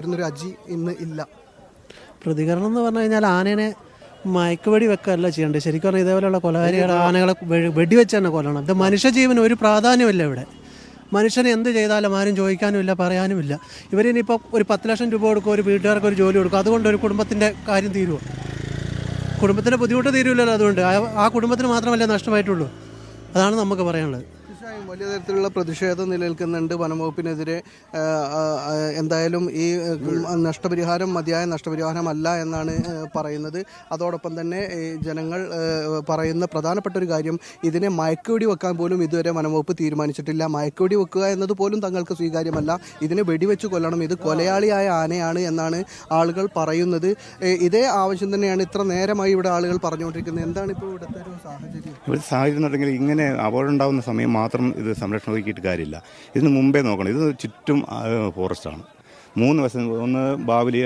വരുന്നൊരു അജി ഇന്ന് ഇല്ല. പ്രതികരണം എന്ന് പറഞ്ഞു കഴിഞ്ഞാൽ ആനേനെ മയക്കുവെടി വെക്കല്ല ചെയ്യേണ്ടത് ശരിക്കും പറഞ്ഞാൽ ഇതേപോലെയുള്ള കൊലകാരികൾ ആനകളെ വെടി വെടിവെച്ച് തന്നെ കൊല്ലണം. ഇത് മനുഷ്യജീവന് ഒരു പ്രാധാന്യമില്ല ഇവിടെ. മനുഷ്യന് എന്ത് ചെയ്താലും ആരും ചോദിക്കാനുമില്ല പറയാനുമില്ല ഇവരിനിപ്പോൾ ഒരു പത്ത് ലക്ഷം രൂപ കൊടുക്കും ഒരു വീട്ടുകാർക്ക് ഒരു ജോലി കൊടുക്കും. അതുകൊണ്ട് ഒരു കുടുംബത്തിന്റെ കാര്യം തീരുമോ കുടുംബത്തിന്റെ ബുദ്ധിമുട്ട് തീരുമില്ലല്ലോ അതുകൊണ്ട്. ആ- ആ കുടുംബത്തിന് മാത്രമല്ലേ നഷ്ടമായിട്ടുള്ളൂ. അതാണ് നമുക്ക് പറയാനുള്ളത്. തീർച്ചയായും വലിയ തരത്തിലുള്ള പ്രതിഷേധം നിലനിൽക്കുന്നുണ്ട് വനംവകുപ്പിനെതിരെ. എന്തായാലും ഈ നഷ്ടപരിഹാരം മതിയായ നഷ്ടപരിഹാരമല്ല എന്നാണ് പറയുന്നത്. അതോടൊപ്പം തന്നെ ജനങ്ങൾ പറയുന്ന പ്രധാനപ്പെട്ട ഒരു കാര്യം ഇതിനെ മയക്കുവെടി വെക്കാൻ പോലും ഇതുവരെ വനംവകുപ്പ് തീരുമാനിച്ചിട്ടില്ല. മയക്കുവെടി വെക്കുക എന്നത് പോലും തങ്ങൾക്ക് സ്വീകാര്യമല്ല. ഇതിനെ വെടിവെച്ച് കൊല്ലണം. ഇത് കൊലയാളിയായ ആനയാണ് എന്നാണ് ആളുകൾ പറയുന്നത്. ഇതേ ആവശ്യം തന്നെയാണ് ഇത്ര നേരമായി ഇവിടെ ആളുകൾ പറഞ്ഞുകൊണ്ടിരിക്കുന്നത്. എന്താണ് ഇപ്പോൾ ഇവിടുത്തെ ഒരു സാഹചര്യം? ഒരു സാഹചര്യം ഇങ്ങനെ അപകടം ഉണ്ടാകുന്ന സമയം മാത്രം ഇത് സംരക്ഷണം ഒരുക്കിയിട്ട് കാര്യമില്ല. ഇതിന് മുമ്പേ നോക്കണം. ഇത് ചുറ്റും ഫോറസ്റ്റാണ് മൂന്ന് വശം ഒന്ന് ബാവലി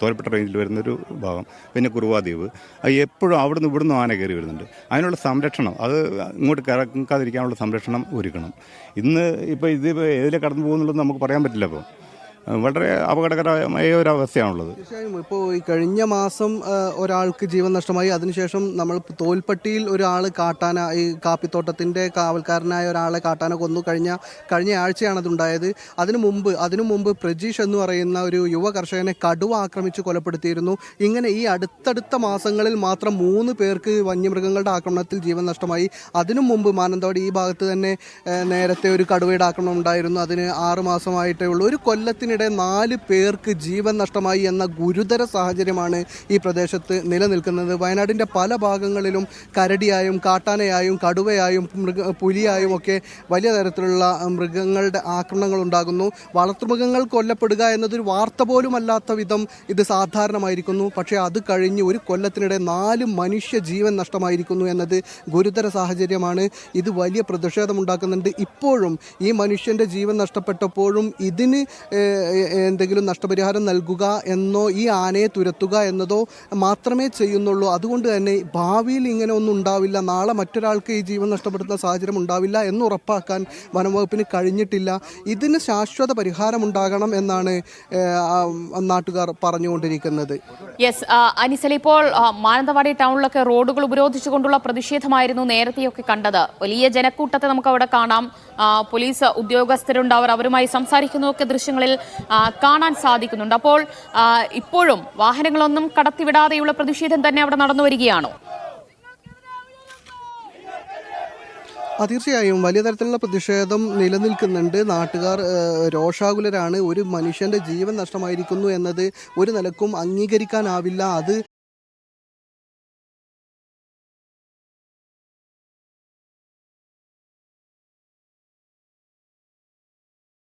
തോരപ്പെട്ട റേഞ്ചിൽ വരുന്നൊരു ഭാഗം പിന്നെ കുറുവാദ്വീപ്. അത് എപ്പോഴും അവിടുന്ന് ഇവിടുന്ന് ആന കയറി വരുന്നുണ്ട്. അതിനുള്ള സംരക്ഷണം അത് ഇങ്ങോട്ട് കിടക്കാതിരിക്കാനുള്ള സംരക്ഷണം ഒരുക്കണം. ഇന്ന് ഇപ്പോൾ ഇത് ഏതിലെ കടന്നു പോകുന്നുള്ളത് നമുക്ക് പറയാൻ പറ്റില്ല അപ്പോൾ വളരെ അപകടകരമായ ഒരു അവസ്ഥയാണുള്ളത്. ഇപ്പോൾ ഈ കഴിഞ്ഞ മാസം ഒരാൾക്ക് ജീവൻ നഷ്ടമായി. അതിനുശേഷം നമ്മൾ തോൽപ്പട്ടിയിൽ ഒരാൾ കാട്ടാന ഈ കാപ്പിത്തോട്ടത്തിന്റെ കാവൽക്കാരനായ ഒരാളെ കാട്ടാന കൊന്നു കഴിഞ്ഞ കഴിഞ്ഞ ആഴ്ചയാണ് അതുണ്ടായത്. അതിനു മുമ്പ് അതിനു മുമ്പ് പ്രജീഷ് എന്ന് പറയുന്ന ഒരു യുവ കർഷകനെ കടുവ ആക്രമിച്ച് കൊലപ്പെടുത്തിയിരുന്നു. ഇങ്ങനെ ഈ അടുത്തടുത്ത മാസങ്ങളിൽ മാത്രം മൂന്ന് പേർക്ക് വന്യമൃഗങ്ങളുടെ ആക്രമണത്തിൽ ജീവൻ നഷ്ടമായി. അതിനു മുമ്പ് മാനന്തവാടി ഈ ഭാഗത്ത് തന്നെ നേരത്തെ ഒരു കടുവയുടെ ആക്രമണം ഉണ്ടായിരുന്നു. അതിന് ആറ് മാസമായിട്ടേ ഉള്ളൂ. ഒരു കൊല്ലത്തിനിടെ നാല് പേർക്ക് ജീവൻ നഷ്ടമായി എന്ന ഗുരുതര സാഹചര്യമാണ് ഈ പ്രദേശത്ത് നിലനിൽക്കുന്നത്. വയനാടിന്റെ പല ഭാഗങ്ങളിലും കരടിയായും കാട്ടാനയായും കടുവയായും മൃഗ പുലിയായും ഒക്കെ വലിയ തരത്തിലുള്ള മൃഗങ്ങളുടെ ആക്രമണങ്ങൾ ഉണ്ടാകുന്നു. വളർത്തുമൃഗങ്ങൾ കൊല്ലപ്പെടുക എന്നതൊരു വാർത്ത പോലും അല്ലാത്ത വിധം ഇത് സാധാരണമായിരിക്കുന്നു. പക്ഷേ അത് കഴിഞ്ഞ് ഒരു കൊല്ലത്തിനിടെ നാല് മനുഷ്യ ജീവൻ നഷ്ടമായിരിക്കുന്നു എന്നത് ഗുരുതര സാഹചര്യമാണ്. ഇത് വലിയ പ്രതിഷേധമുണ്ടാക്കുന്നുണ്ട്. ഇപ്പോഴും ഈ മനുഷ്യന്റെ ജീവൻ നഷ്ടപ്പെട്ടപ്പോഴും ഇതിന് എന്തെങ്കിലും നഷ്ടപരിഹാരം നൽകുക എന്നോ ഈ ആനയെ തുരത്തുക എന്നതോ മാത്രമേ ചെയ്യുന്നുള്ളൂ. അതുകൊണ്ട് തന്നെ ഭാവിയിൽ ഇങ്ങനെ ഒന്നും ഉണ്ടാവില്ല. നാളെ മറ്റൊരാൾക്ക് ഈ ജീവൻ നഷ്ടപ്പെടുന്ന സാഹചര്യം ഉണ്ടാവില്ല എന്ന് ഉറപ്പാക്കാൻ വനംവകുപ്പിന് കഴിഞ്ഞിട്ടില്ല. ഇതിന് ശാശ്വത പരിഹാരം ഉണ്ടാകണം എന്നാണ് നാട്ടുകാർ പറഞ്ഞുകൊണ്ടിരിക്കുന്നത്. യെസ് അനിസൽ ഇപ്പോൾ മാനന്തവാടി ടൗണിലൊക്കെ റോഡുകൾ ഉപരോധിച്ചുകൊണ്ടുള്ള പ്രതിഷേധമായിരുന്നു നേരത്തെയൊക്കെ കണ്ടത്. വലിയ ജനക്കൂട്ടത്തെ നമുക്ക് അവിടെ കാണാം പോലീസ് ഉദ്യോഗസ്ഥരുണ്ട്. അവർ അവരുമായി സംസാരിക്കുന്നതൊക്കെ ദൃശ്യങ്ങളിൽ കാണാൻ സാധിക്കുന്നുണ്ട്. അപ്പോൾ ഇപ്പോഴും വാഹനങ്ങളൊന്നും കടത്തിവിടാതെയുള്ള പ്രതിഷേധം തന്നെ അവിടെ നടന്നു വരികയാണോ? തീർച്ചയായും. വലിയ തരത്തിലുള്ള പ്രതിഷേധം നിലനിൽക്കുന്നുണ്ട്. നാട്ടുകാർ രോഷാകുലരാണ്. ഒരു മനുഷ്യന്റെ ജീവൻ നഷ്ടമായിരിക്കുന്നു എന്നത് ഒരു നിലക്കും അംഗീകരിക്കാനാവില്ല. അത്